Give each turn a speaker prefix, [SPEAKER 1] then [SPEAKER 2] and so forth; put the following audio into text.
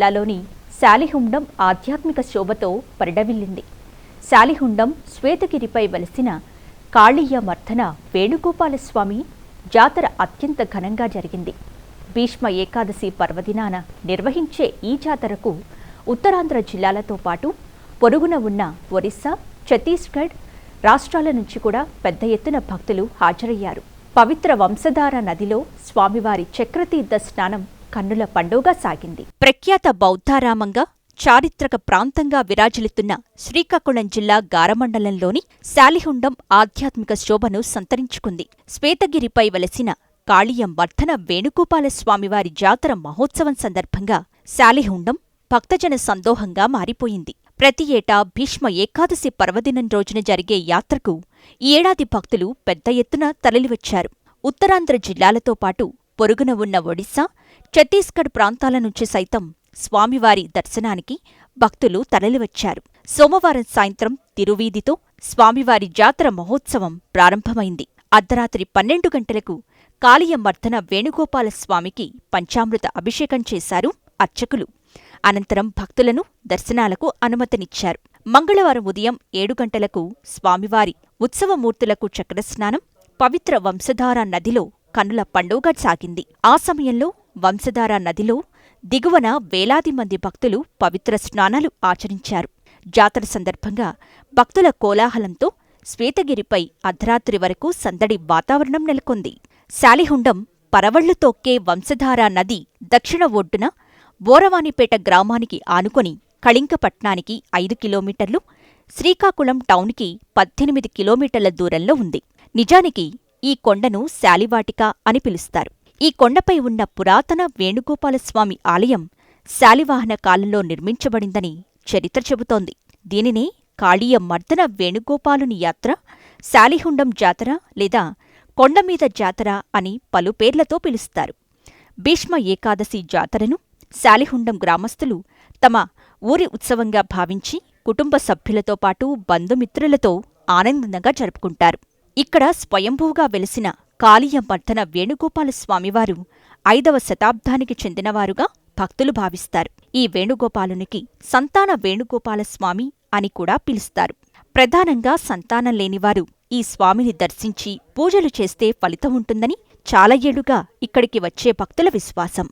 [SPEAKER 1] జిల్లాలోని శాలిహుండం ఆధ్యాత్మిక శోభతో పరిడవిల్లింది. శాలిహుండం శ్వేతగిరిపై వలసిన కాళీయ మర్ధన వేణుగోపాలస్వామి జాతర అత్యంత ఘనంగా జరిగింది. భీష్మ ఏకాదశి పర్వదినాన నిర్వహించే ఈ జాతరకు ఉత్తరాంధ్ర జిల్లాలతో పాటు పొరుగున ఉన్న ఒరిస్సా ఛత్తీస్గఢ్ రాష్ట్రాల నుంచి కూడా పెద్ద ఎత్తున భక్తులు హాజరయ్యారు. పవిత్ర వంశధార నదిలో స్వామివారి చక్రతీర్థ స్నానం కన్నుల పండుగ సాగింది. ప్రఖ్యాత బౌద్ధారామంగా చారిత్రక ప్రాంతంగా విరాజిల్లుతున్న శ్రీకాకుళం జిల్లా గారమండలంలోని శాలిహుండం ఆధ్యాత్మిక శోభను సంతరించుకుంది. శ్వేతగిరిపై వెలసిన కాళీయం వర్ధన వేణుగోపాల స్వామివారి జాతర మహోత్సవం సందర్భంగా శాలిహుండం భక్తజన సందోహంగా మారిపోయింది. ప్రతి ఏటా భీష్మ ఏకాదశి పర్వదినం రోజున జరిగే యాత్రకు ఈ ఏడాది భక్తులు పెద్ద ఎత్తున తరలివచ్చారు. ఉత్తరాంధ్ర జిల్లాలతో పాటు పొరుగున ఉన్న ఒడిశా ఛత్తీస్గఢ్ ప్రాంతాల నుంచి సైతం స్వామివారి దర్శనానికి భక్తులు తరలివచ్చారు. సోమవారం సాయంత్రం తిరువీధితో స్వామివారి జాతర మహోత్సవం ప్రారంభమైంది. అర్ధరాత్రి పన్నెండు గంటలకు కాళీయమర్ధన వేణుగోపాల స్వామికి పంచామృత అభిషేకం చేశారు అర్చకులు. అనంతరం భక్తులను దర్శనాలకు అనుమతినిచ్చారు. మంగళవారం ఉదయం ఏడు గంటలకు స్వామివారి ఉత్సవమూర్తులకు చక్రస్నానం పవిత్ర వంశధార నదిలో కన్నుల పండుగ సాగింది. ఆ సమయంలో వంశధార నదిలో దిగువన వేలాది మంది భక్తులు పవిత్ర స్నానాలు ఆచరించారు. జాతర సందర్భంగా భక్తుల కోలాహలంతో శ్వేతగిరిపై అర్ధరాత్రి వరకు సందడి వాతావరణం నెలకొంది. శాలిహుండం పరవళ్ళు తొక్కే వంశధార నది దక్షిణ ఒడ్డున బోరవానిపేట గ్రామానికి ఆనుకొని కళింకపట్నానికి ఐదు కిలోమీటర్లు శ్రీకాకుళం టౌన్కి పద్దెనిమిది కిలోమీటర్ల దూరంలో ఉంది. నిజానికి ఈ కొండను శాలివాటిక అని పిలుస్తారు. ఈ కొండపై ఉన్న పురాతన వేణుగోపాలస్వామి ఆలయం శాలివాహన కాలంలో నిర్మించబడిందని చరిత్ర చెబుతోంది. దీనినే కాళీయ మర్దన వేణుగోపాలుని యాత్ర శాలిహుండం జాతర లేదా కొండమీద జాతర అని పలు పేర్లతో పిలుస్తారు. భీష్మ ఏకాదశి జాతరను శాలిహుండం గ్రామస్తులు తమ ఊరి ఉత్సవంగా భావించి కుటుంబ సభ్యులతో పాటు బంధుమిత్రులతో ఆనందంగా జరుపుకుంటారు. ఇక్కడ స్వయంభూగా వెలిసిన కాళీయమర్దన వేణుగోపాల స్వామివారు ఐదవ శతాబ్దానికి చెందినవారుగా భక్తులు భావిస్తారు. ఈ వేణుగోపాలునికి సంతాన వేణుగోపాల స్వామి అని కూడా పిలుస్తారు. ప్రధానంగా సంతానం లేనివారు ఈ స్వామిని దర్శించి పూజలు చేస్తే ఫలితం ఉంటుందని చాలా ఏళ్ళుగా ఇక్కడికి వచ్చే భక్తుల విశ్వాసం.